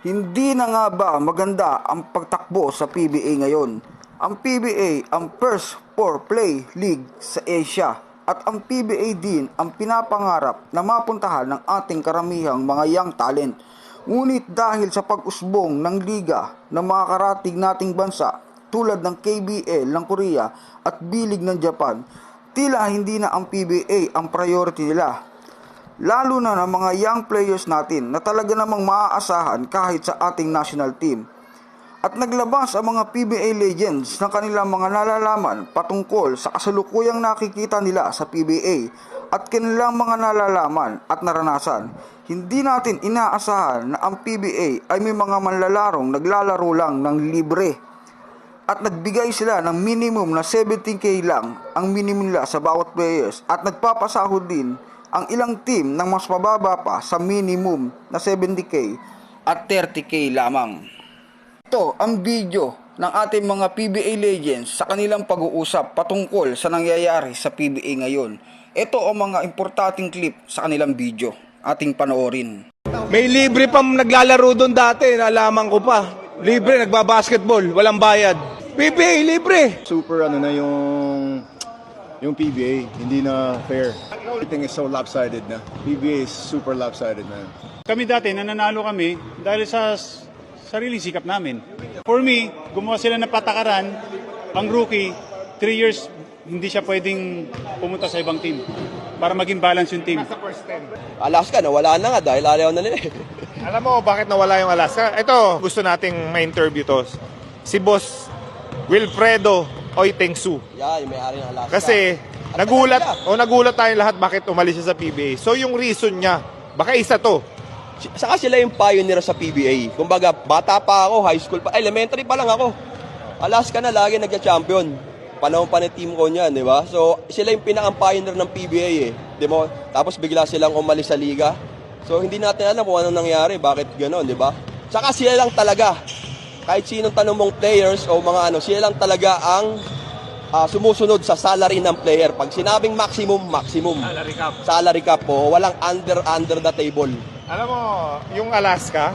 Hindi na nga ba maganda ang pagtakbo sa PBA ngayon? Ang PBA ang first for play league sa Asia at ang PBA din ang pinapangarap na mapuntahan ng ating karamihang mga young talent. Ngunit dahil sa pag-usbong ng liga ng mga karating nating bansa tulad ng KBL ng Korea at bilig ng Japan, tila hindi na ang PBA ang priority nila lalo na ng mga young players natin na talaga namang maaasahan kahit sa ating national team. At naglabas ang mga PBA legends ng kanilang mga nalalaman patungkol sa kasalukuyang nakikita nila sa PBA at kanilang mga nalalaman at naranasan. Hindi natin inaasahan na ang PBA ay may mga manlalarong naglalaro lang ng libre at nagbigay sila ng minimum na 17k lang ang minimum nila sa bawat players at nagpapasahod din ang ilang team ng mas mababa pa sa minimum na 70k at 30k lamang. Ito ang video ng ating mga PBA legends sa kanilang pag-uusap patungkol sa nangyayari sa PBA ngayon. Ito ang mga importanteng clip sa kanilang video. Ating panoorin. May libre pa naglalaro doon dati, nalaman ko pa. Libre, nagbabasketball, walang bayad. PBA, libre! super ano na yung yung PBA, hindi na fair. Everything is so lopsided na. PBA is super lopsided na. Kami dati, nananalo kami dahil sa sarili sikap namin. For me, gumawa sila ng patakaran, ang rookie, 3 years, hindi siya pwedeng pumunta sa ibang team para maging balance yung team. Alaska, nawala na nga dahil ayaw na nila eh. Alam mo bakit nawala yung Alaska? Ito, gusto nating ma-interview to. Si Boss Wilfredo Oitengsu. Yeah, yung may-ari ng Alaska. Kasi At nagulat, tagal o nagulat tayong lahat bakit umalis siya sa PBA. So yung reason niya, baka isa to. Saka sila yung pioneer sa PBA. Kumbaga, bata pa ako, high school pa, elementary pa lang ako. Alaska na lagi nagka-champion. Panahon pa ng team ko niyan, di ba? So, sila yung pinaka-pioneer ng PBA eh. Di mo? Tapos bigla silang umalis sa liga. So, hindi natin alam kung anong nangyari, bakit gano'n, di ba? Saka sila lang talaga. Kahit sinong tanong mong players o mga ano, sila lang talaga ang ah, sumusunod sa salary ng player. Pag sinabing maximum, maximum. Salary cap. Salary cap po. Walang under, under the table. Alam mo, yung Alaska,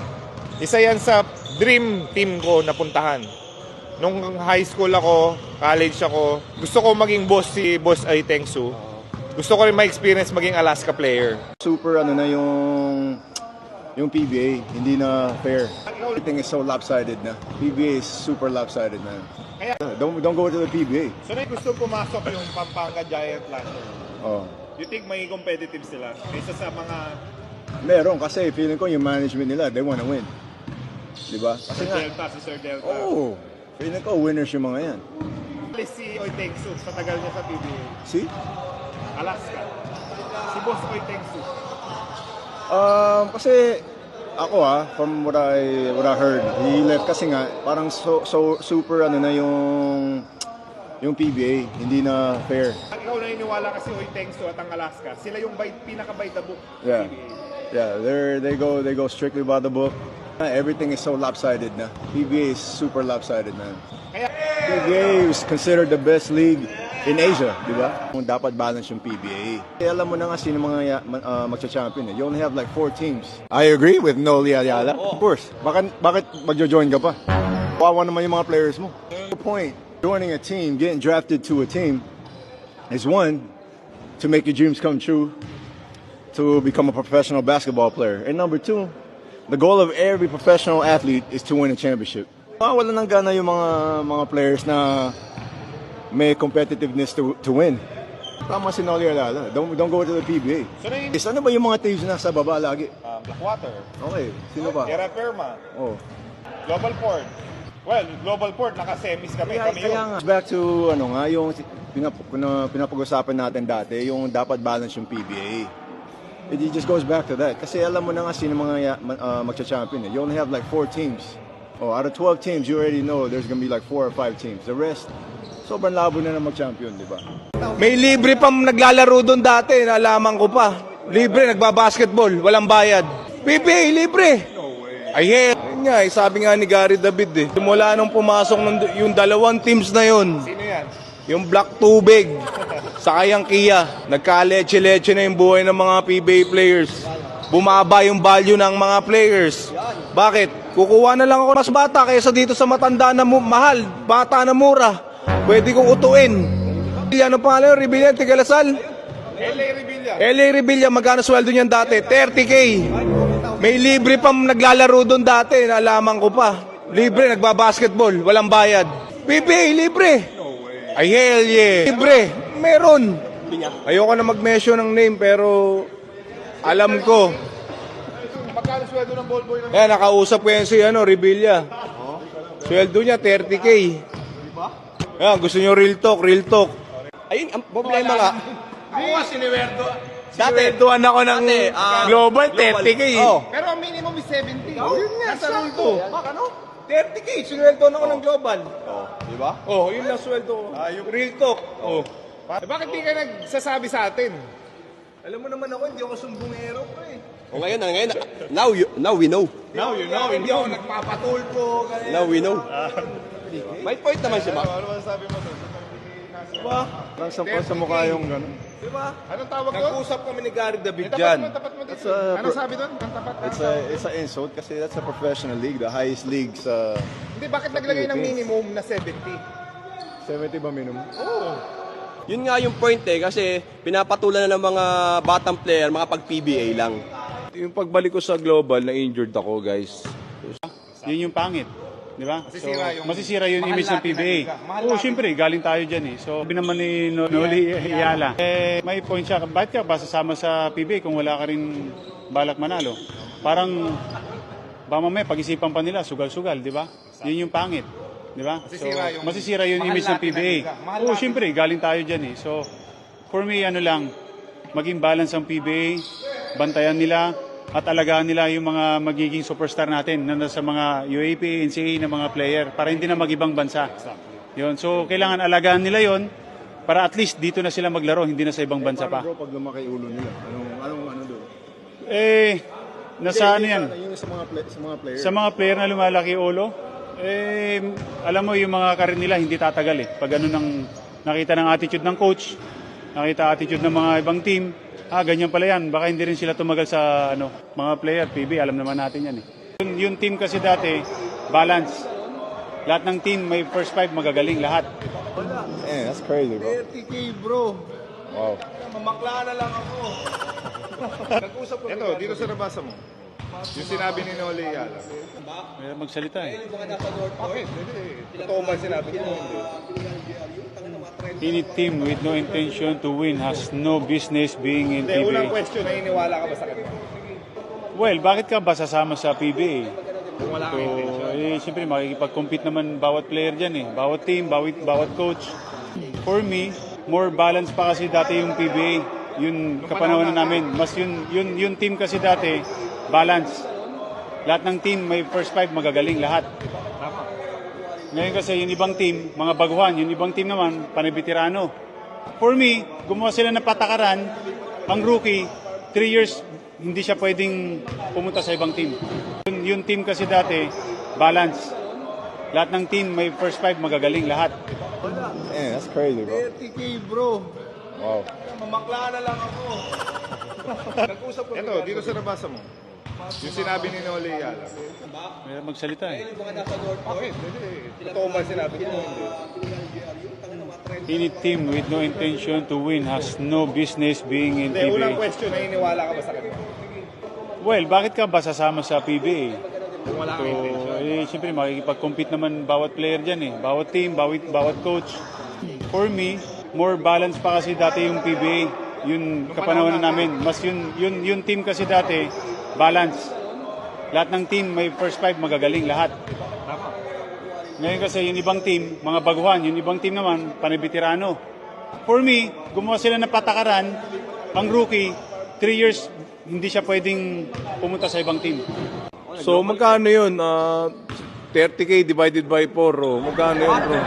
isa yan sa dream team ko na puntahan. Nung high school ako, college ako, gusto ko maging boss si Boss Oitengsu. Gusto ko rin ma-experience maging Alaska player. Super ano na yung yung PBA, hindi na fair. Everything is so lopsided na. PBA is super lopsided na. Kaya- don't don't go to the PBA. So na gusto pumasok yung Pampanga Giant Lander. Oh. You think may competitive sila kaysa sa mga Meron kasi feeling ko yung management nila, they wanna win. 'Di ba? Kasi Sir nga, Delta, si Sir Delta? oh, feeling ko winners yung mga yan. Alis si Oitengsu sa tagal niya sa PBA. See? Alaska. Si Boss Oitengsu. Um, kasi ako ah, from what I what I heard, he left kasi nga parang so, so super ano na yung yung PBA, hindi na fair. At ikaw naniniwala kasi Oitengsu at ang Alaska, sila yung by, pinaka by the book Yeah. PBA. Yeah, they they go they go strictly by the book. Everything is so lopsided na. PBA is super lopsided na. Kaya PBA is considered the best league in Asia, di ba? Kung dapat balance yung PBA. Kaya alam mo na nga sino mga uh, magcha-champion eh. You only have like four teams. I agree with Noli Ayala. Of course. Bakit, bakit magjo-join ka pa? Kawawa naman yung mga players mo. The point, joining a team, getting drafted to a team is one, to make your dreams come true, to become a professional basketball player. And number two, the goal of every professional athlete is to win a championship. Ah, wala nang gana yung mga mga players na may competitiveness to, to win. Tama si Noli Alala. Don't, don't go to the PBA. So na Is ano ba yung mga teams na sa baba lagi? um, Blackwater, Okay, sino ba? Terra Firma, Oh. Global Port. Well, Global Port, naka-semis kami. Kaya, kami kaya yun. nga, back to ano nga, yung pinap, na, pinapag-usapan natin dati, yung dapat balance yung PBA. It just goes back to that. Kasi alam mo na nga sino mga uh, magcha-champion eh. You only have like four teams. Oh, out of 12 teams, you already know there's gonna be like four or five teams. The rest, sobrang labo na na mag-champion, di ba? May libre pa naglalaro doon dati, nalaman ko pa. Libre, nagbabasketball, walang bayad. PBA, libre! Ay. Yun nga, eh, sabi nga ni Gary David eh. Simula nung pumasok ng, yung dalawang teams na yun, Sino yan? yung Black Tubig, saka yung Kia, nagka-leche-leche na yung buhay ng mga PBA players. bumaba yung value ng mga players. Bakit? Kukuha na lang ako mas bata kaysa dito sa matanda na mu- mahal, bata na mura. Pwede kong utuin. Ano pangalan? Rebilla, Tigalasal? LA Revilla. LA Revilla, magkano sweldo niyan dati? 30k. May libre pang naglalaro doon dati, nalaman ko pa. Libre, nagbabasketball, walang bayad. PBA, libre. Ay, hell yeah. Libre, meron. Ayoko na mag-mention ng name, pero alam ko. Magkano sweldo ng ball boy ng Yan, nakausap ko yan si ano, Revilla. Sweldo niya, 30k. Yan, gusto niyo real talk, real talk. Ayun, ang problema nga. Ako nga, siniwerdo. Dati. Siniwerdoan ako ng Dati, ah, global, global. 30k. Oh. Pero ang minimum is 70. Oh, yun nga, sakto. Ano? 30k, sinweldo ako ng global. Oh, di ba? Oh, yun lang sweldo ko. Ah, yung real talk. Oh. Eh, bakit di ka nagsasabi sa atin? Alam mo naman ako, hindi ako sumbungero pa eh. O ngayon, na ngayon, now, you, now we know. Now you know, hindi ako nagpapatulpo. ganyan. Now we know. May point naman siya, Mac. Ano masasabi mo doon? Diba? Parang sa, sa mukha yung gano'n. Diba? Anong tawag doon? Nag-usap kami ni Gary David Tapat dyan. mo, tapat mo dito. That's a- Anong sabi doon? Ang tapat. It's a, it's a insult kasi that's a professional league, the highest league sa Hindi, bakit naglagay ng minimum na 70? 70 ba minimum? Yun nga yung point eh, kasi pinapatulan na ng mga batang player, mga pag-PBA lang. Yung pagbalik ko sa global, na-injured ako guys. Yun yung pangit. Di ba? Masisira yung- masisira yung image ng PBA. Oo, natin. syempre, galing tayo dyan eh. So, sabi naman ni No- Noli Iyala, eh, may point siya, bakit ka ba sasama sa PBA kung wala ka rin balak manalo? Parang, ba mamaya pag-isipan pa nila, sugal-sugal, di ba? Yun yung pangit. Di ba? Masisira yung- masisira yung image ng PBA. Oo, natin. syempre, galing tayo dyan eh. So, for me, ano lang, maging balance ang PBA, bantayan nila, at alagaan nila yung mga magiging superstar natin na nasa mga UAP, NCAA na mga player para hindi na mag-ibang bansa. Yun. So, kailangan alagaan nila yon para at least dito na sila maglaro, hindi na sa ibang bansa pa. Bro, pag lumaki ulo nila, anong, anong ano doon? Eh, nasa ano yan? Sa mga, play, sa mga players. Sa mga player na lumalaki ulo, eh, alam mo yung mga karir nila hindi tatagal eh. Pag ano nang nakita ng attitude ng coach, nakita attitude ng mga ibang team, ah, ganyan pala yan. Baka hindi rin sila tumagal sa ano, mga player, PB, alam naman natin yan eh. Yung, yung team kasi dati, balance. Lahat ng team may first five magagaling lahat. Eh, that's crazy, bro. 30k bro. Wow. Mamakla na lang ako. Nag-usap ko Ito, dito sa nabasa mo. Yung sinabi ni Noli Yala. May magsalita eh. Totoo ba sinabi ko? Any team with no intention to win has no business being in Hindi, unang PBA. question, naniniwala ka ba sa kanya? Well, bakit ka ba sasama sa PBA? Kung wala So, kang intention. eh, siyempre makikipag-compete naman bawat player dyan eh. Bawat team, bawat, bawat coach. For me, more balance pa kasi dati yung PBA. Yun, kapanahonan namin. Mas yun, yun, yung team kasi dati, balance. Lahat ng team may first five magagaling lahat. Ngayon kasi yung ibang team, mga baguhan, yung ibang team naman, panibitirano. For me, gumawa sila ng patakaran, ang rookie, 3 years, hindi siya pwedeng pumunta sa ibang team. Yung, yung team kasi dati, balance. Lahat ng team may first five magagaling lahat. Eh, that's crazy, bro. 30k bro. Wow. Mamakla na lang ako. Nag-usap ko Ito, dito sa nabasa mo. Yung sinabi ni Noli Yala. May magsalita eh. Totoo ba sinabi ko? Any team with no intention to win has no business being in Hindi, unang PBA. question, naniniwala ka ba sa kanya? Well, bakit ka ba sasama sa PBA? Kung wala So, kang intention. eh, siyempre makikipag-compete naman bawat player dyan eh. Bawat team, bawat, bawat coach. For me, more balance pa kasi dati yung PBA. Yun, kapanahonan namin. Mas yun, yun, yung team kasi dati, balance. Lahat ng team may first five magagaling lahat. Ngayon kasi yung ibang team, mga baguhan, yung ibang team naman, panibitirano. For me, gumawa sila ng patakaran, ang rookie, 3 years, hindi siya pwedeng pumunta sa ibang team. So magkano yun? Ah, 30k divided by 4. Oh. Magkano yun bro?